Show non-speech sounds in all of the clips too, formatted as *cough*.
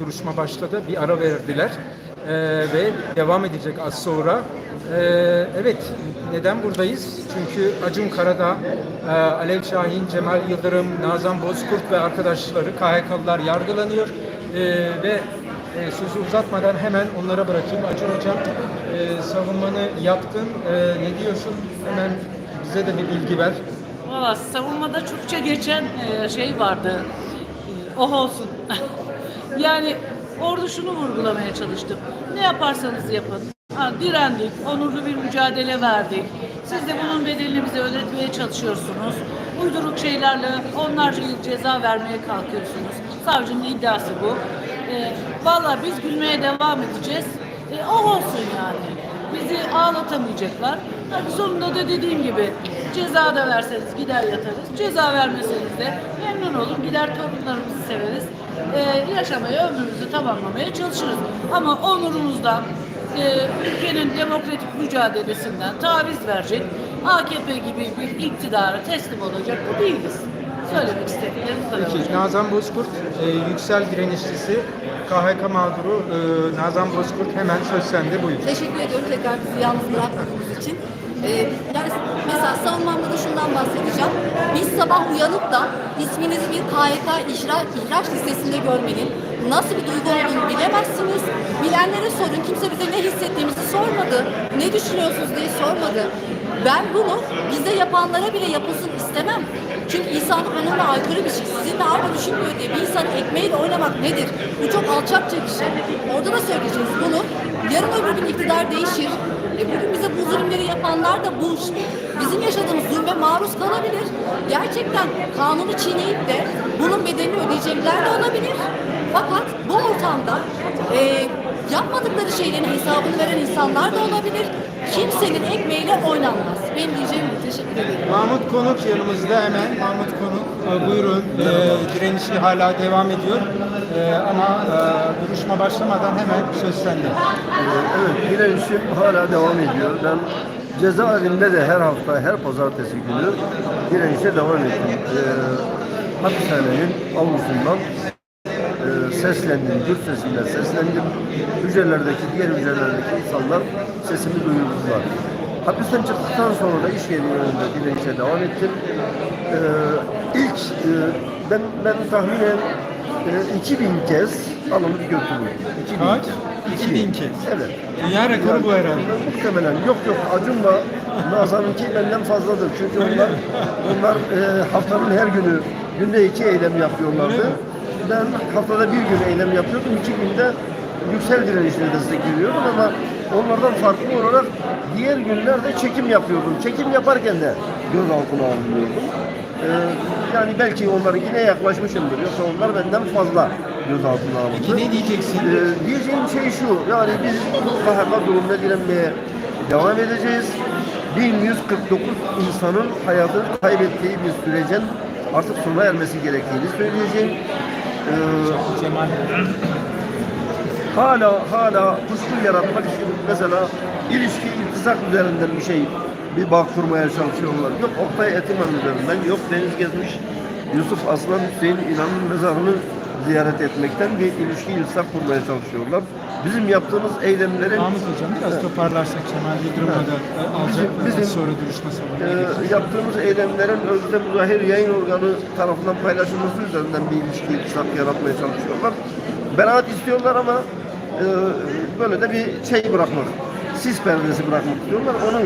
duruşma başladı. Bir ara verdiler. Ee, ve devam edecek az sonra. Ee, evet, neden buradayız? Çünkü Acun Karadağ, e, Alev Şahin, Cemal Yıldırım, Nazan Bozkurt ve arkadaşları KHK'lılar yargılanıyor. Ee, ve e, sözü uzatmadan hemen onlara bırakayım. Acun Hocam, e, savunmanı yaptın. E, ne diyorsun? Hemen bize de bir bilgi ver. Valla savunmada çokça geçen e, şey vardı. E, Oh olsun. *laughs* yani orada şunu vurgulamaya çalıştım. Ne yaparsanız yapın. Ha, direndik, onurlu bir mücadele verdik. Siz de bunun bedelini bize ödetmeye çalışıyorsunuz. Uyduruk şeylerle onlarca yıl ceza vermeye kalkıyorsunuz. Savcının iddiası bu. E, Valla biz gülmeye devam edeceğiz. E, oh olsun yani. Bizi ağlatamayacaklar. Tabii sonunda da dediğim gibi ceza da verseniz gider yatarız. Ceza vermeseniz de memnun olun gider torunlarımızı severiz. Ee, yaşamaya ömrümüzü tamamlamaya çalışırız. Ama onurumuzdan, e, ülkenin demokratik mücadelesinden taviz verecek AKP gibi bir iktidara teslim olacak bu değiliz. Söylemek istediklerim. Peki Nazan Bozkurt, e, yüksel direnişçisi, KHK mağduru e, Nazan Bozkurt hemen söz sende buyur. Teşekkür ediyorum tekrar bizi yalnız bırakmadığınız için. Ee, yani mesela savunmamda da şundan bahsedeceğim. Biz sabah uyanıp da isminizi bir KYK ihraç, ihraç listesinde görmenin nasıl bir duygu olduğunu bilemezsiniz. Bilenlere sorun. Kimse bize ne hissettiğimizi sormadı. Ne düşünüyorsunuz diye sormadı. Ben bunu bize yapanlara bile yapılsın istemem. Çünkü insanlık onunla aykırı bir şey. Sizinle aynı düşünmüyor diye bir insanın ekmeğiyle oynamak nedir? Bu çok alçakça bir şey. Orada da söyleyeceğiz bunu. Yarın öbür gün iktidar değişir. E bugün bize bu zulümleri yapanlar da bu bizim yaşadığımız zulme maruz kalabilir. Gerçekten kanunu çiğneyip de bunun bedelini ödeyecekler de olabilir. Fakat bu ortamda e, yapmadıkları şeylerin hesabını veren insanlar da olabilir. Kimsenin ekmeğiyle oynanmaz. Benim diyeceğim bu. Teşekkür ederim. Mahmut Konuk yanımızda hemen. Mahmut Konuk e, buyurun. E, direnişi hala devam ediyor. E, ama e, duruşma başlamadan hemen söz sende. Evet, direnişim hala devam ediyor. Ben cezaevinde de her hafta, her pazartesi günü direnişe devam ettim. Ee, hapishanenin avlusundan e, seslendim, gür sesimle seslendim. Hücrelerdeki, diğer hücrelerdeki insanlar sesimi duyurdular. Hapisten çıktıktan sonra da iş yeri önünde direnişe devam ettim. Ee, ilk e, ben, ben tahminen e, 2000 kez alınıp götürüldüm. 2000 Kaç? kez. 2000 kez. Evet. Dünya rekoru bu herhalde. Muhtemelen yok yok Acun'la Nazan'ınki benden fazladır. Çünkü onlar onlar e, haftanın her günü günde iki eylem yapıyorlardı. Ben haftada bir gün eylem yapıyordum. iki günde yüksel direnişine destek veriyordum ama onlardan farklı olarak diğer günlerde çekim yapıyordum. Çekim yaparken de gözaltına alınıyordum. E, yani belki onlara yine yaklaşmışımdır. Yoksa onlar benden fazla gözaltına alındı. Peki ne diyeceksin? Ee, diyeceğim şey şu, yani biz bu KHK durumuna direnmeye devam edeceğiz. 1149 insanın hayatını kaybettiği bir sürecin artık sona ermesi gerektiğini söyleyeceğim. Cemal. hala hala kuşku yaratmak için mesela ilişki iltisak üzerinden bir şey bir bağ kurmaya çalışıyorlar. Yok Oktay Etiman üzerinden, yok Deniz Gezmiş, Yusuf Aslan Hüseyin İnan'ın mezarını ziyaret etmekten bir ilişki iltisak kurmaya çalışıyorlar. Bizim yaptığımız eylemlerin Mahmut Hocam biraz toparlarsak Cemal Yıldırım'la da e, alacak Bizim- sonra duruşma salonuna e, geçeceğiz. yaptığımız eylemlerin özde müzahir yayın organı tarafından paylaşılması üzerinden bir ilişki iltisak yaratmaya çalışıyorlar. Beraat istiyorlar ama e, böyle de bir şey bırakmak, sis perdesi bırakmak istiyorlar. Onu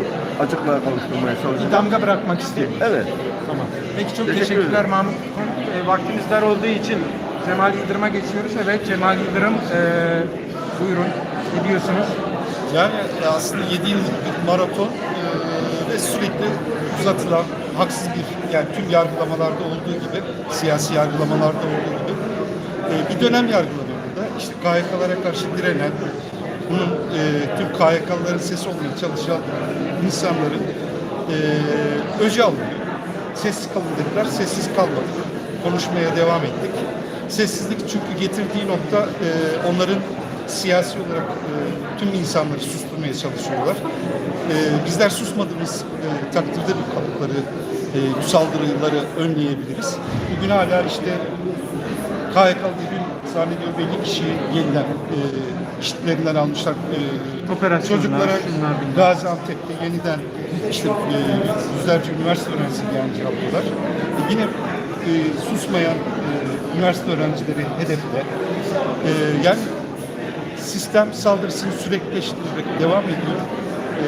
açıklığa kavuşturmaya Bir çalışıyorlar. damga bırakmak istiyorum. Evet. Tamam. Peki çok Teşekkür teşekkürler. Mahmut. E, vaktimiz dar olduğu için Cemal Yıldırım'a geçiyoruz. Evet Cemal Yıldırım e, buyurun. Ne diyorsunuz? Yani e, aslında 7 yıllık bir maraton e, ve sürekli uzatılan haksız bir yani tüm yargılamalarda olduğu gibi siyasi yargılamalarda olduğu gibi e, bir dönem yargılanıyor burada. İşte KYK'lara karşı direnen bunun e, tüm KYK'ların sesi olmaya çalışan insanların e, öce alınıyor. Sessiz kalın dediler, sessiz kalmadık. Konuşmaya devam ettik. Sessizlik çünkü getirdiği nokta e, onların siyasi olarak e, tüm insanları susturmaya çalışıyorlar. E, bizler susmadığımız e, takdirde bu kalıpları, e, bu saldırıları önleyebiliriz. Bugün hala işte KYK bugün zannediyor belli kişiyi yeniden e, işlerinden almışlar. E, Operasyonlar, çocuklara. Gaziantep'te yeniden işte e, yüzlerce üniversite öğrencisi genci yaptılar. E, yine e, susmayan e, üniversite öğrencileri hedefte. E, yani sistem saldırısını süreklileştirerek devam ediyor.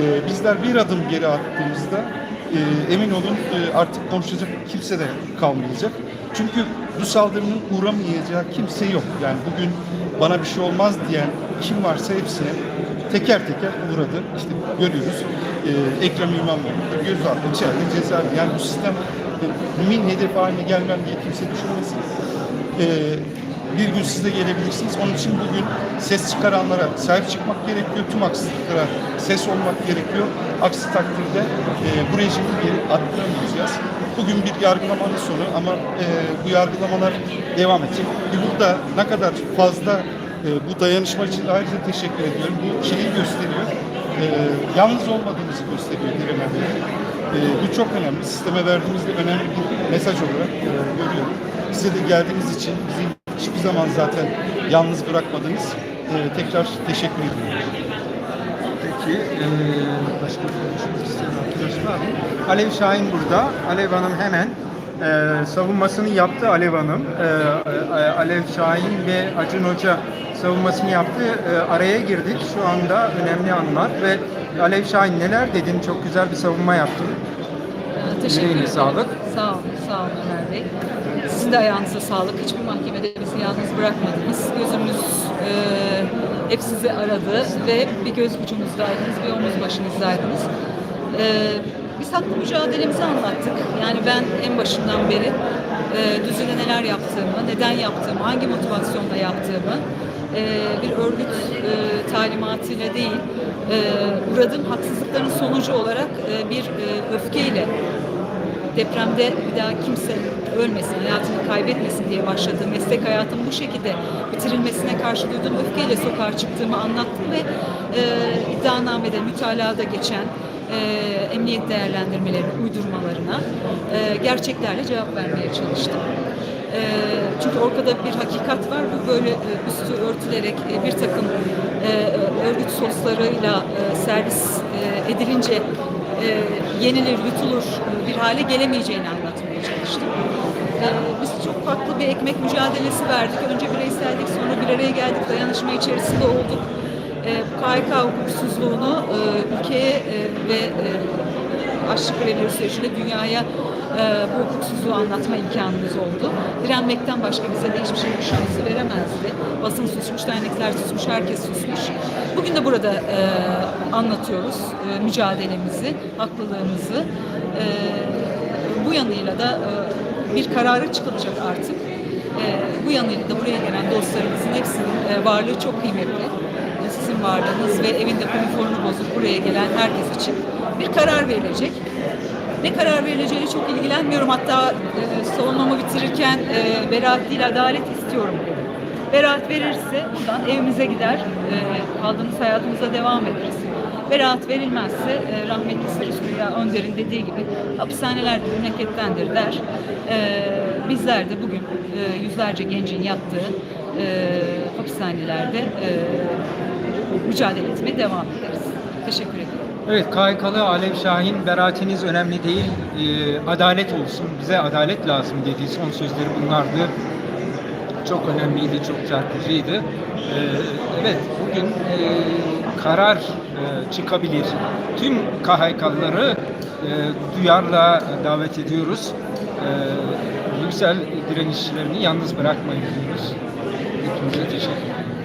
E, bizler bir adım geri attığımızda e, emin olun e, artık konuşacak kimse de kalmayacak. Çünkü bu saldırının uğramayacağı kimse yok. Yani bugün bana bir şey olmaz diyen kim varsa hepsine teker teker uğradı. İşte görüyoruz. E, Ekrem İmamoğlu gözaltı, içeride cezaevi. Yani bu sistem e, mümin hedef haline gelmem diye kimse düşünmesin. E, bir gün siz de gelebilirsiniz. Onun için bugün ses çıkaranlara sahip çıkmak gerekiyor. Tüm haksızlıklara ses olmak gerekiyor. Aksi takdirde e, bu rejimi geri attıramayacağız. Bugün bir yargılamanın sonu ama e, bu yargılamalar devam edecek. E, burada ne kadar fazla e, bu dayanışma için ayrıca teşekkür ediyorum. Bu şeyi gösteriyor. Yalnız olmadığımızı gösteriyor direnenlerin. E, bu çok önemli. Sisteme verdiğimizde önemli bir mesaj olarak e, görüyorum. Size de geldiğiniz için bizi hiçbir zaman zaten yalnız bırakmadınız. E, tekrar teşekkür ediyorum. Peki, eee, başka bir konuşmak isteyen arkadaş var mı? Alev Şahin burada. Alev Hanım hemen eee, savunmasını yaptı Alev Hanım. Eee, e, Alev Şahin ve Acun Hoca savunmasını yaptı. Eee, araya girdik. Şu anda önemli anlar ve Alev Şahin neler dedin? Çok güzel bir savunma yaptın. Teşekkür ederim. sağlık. Sağ olun, sağ olun Ömer Bey. Sizin de ayağınıza sağlık. Hiçbir mahkemede bizi yalnız bırakmadınız. Gözümüz e, hep sizi aradı ve hep bir göz ucumuzdaydınız, bir omuz başınızdaydınız. E, biz haklı mücadelemizi anlattık. Yani ben en başından beri e, düzüne neler yaptığımı, neden yaptığımı, hangi motivasyonla yaptığımı, e, bir örgüt e, talimatıyla değil, e, uğradığım haksızlıkların sonucu olarak e, bir e, öfkeyle depremde bir daha kimse ölmesin, hayatını kaybetmesin diye başladığım meslek hayatım bu şekilde bitirilmesine karşı duyduğum öfkeyle sokağa çıktığımı anlattım ve e, iddianamede, mütalada geçen e, emniyet değerlendirmeleri, uydurmalarına e, gerçeklerle cevap vermeye çalıştım. E, çünkü ortada bir hakikat var. Bu böyle e, üstü örtülerek e, bir takım e, örgüt soslarıyla e, servis e, edilince e, yenilir, yutulur e, bir hale gelemeyeceğini anlatmaya çalıştım. E, biz çok farklı bir ekmek mücadelesi verdik. Önce bireyseldik, sonra bir araya geldik, dayanışma içerisinde olduk. E, bu KHK hukuksuzluğunu e, ülkeye e, ve e, açlık grevleri sürecinde dünyaya e, bu hukuksuzluğu anlatma imkanımız oldu. Direnmekten başka bize de hiçbir şey şansı veremezdi. Basın susmuş, dernekler susmuş, herkes susmuş. Bugün de burada e, anlatıyoruz e, mücadelemizi, haklılığımızı. E, bu yanıyla da e, bir kararı çıkılacak artık. E, bu yanıyla da buraya gelen dostlarımızın hepsinin e, varlığı çok kıymetli. E, Sizin varlığınız ve evinde konforunu bozup buraya gelen herkes için bir karar verilecek. Ne karar verileceğini çok ilgilenmiyorum. Hatta e, savunmamı bitirirken e, beraat değil adalet istiyorum. Beraat verirse buradan evimize gider, e, kaldığımız hayatımıza devam ederiz. Beraat verilmezse e, rahmetli Sarı Süreyya Önder'in dediği gibi hapishaneler de memlekettendir der. E, bizler de bugün e, yüzlerce gencin yattığı e, hapishanelerde e, mücadele etmeye devam ederiz. Teşekkür ederim. Evet, KHK'lı Alev Şahin, beraatiniz önemli değil, e, adalet olsun, bize adalet lazım dediği son sözleri bunlardı. Çok önemliydi, çok çarpıcıydı. E, evet, bugün e, karar e, çıkabilir. Tüm KHK'lıları e, duyarla davet ediyoruz. E, yüksel direnişlerini yalnız bırakmayın diyoruz. Hepinize teşekkür ederim.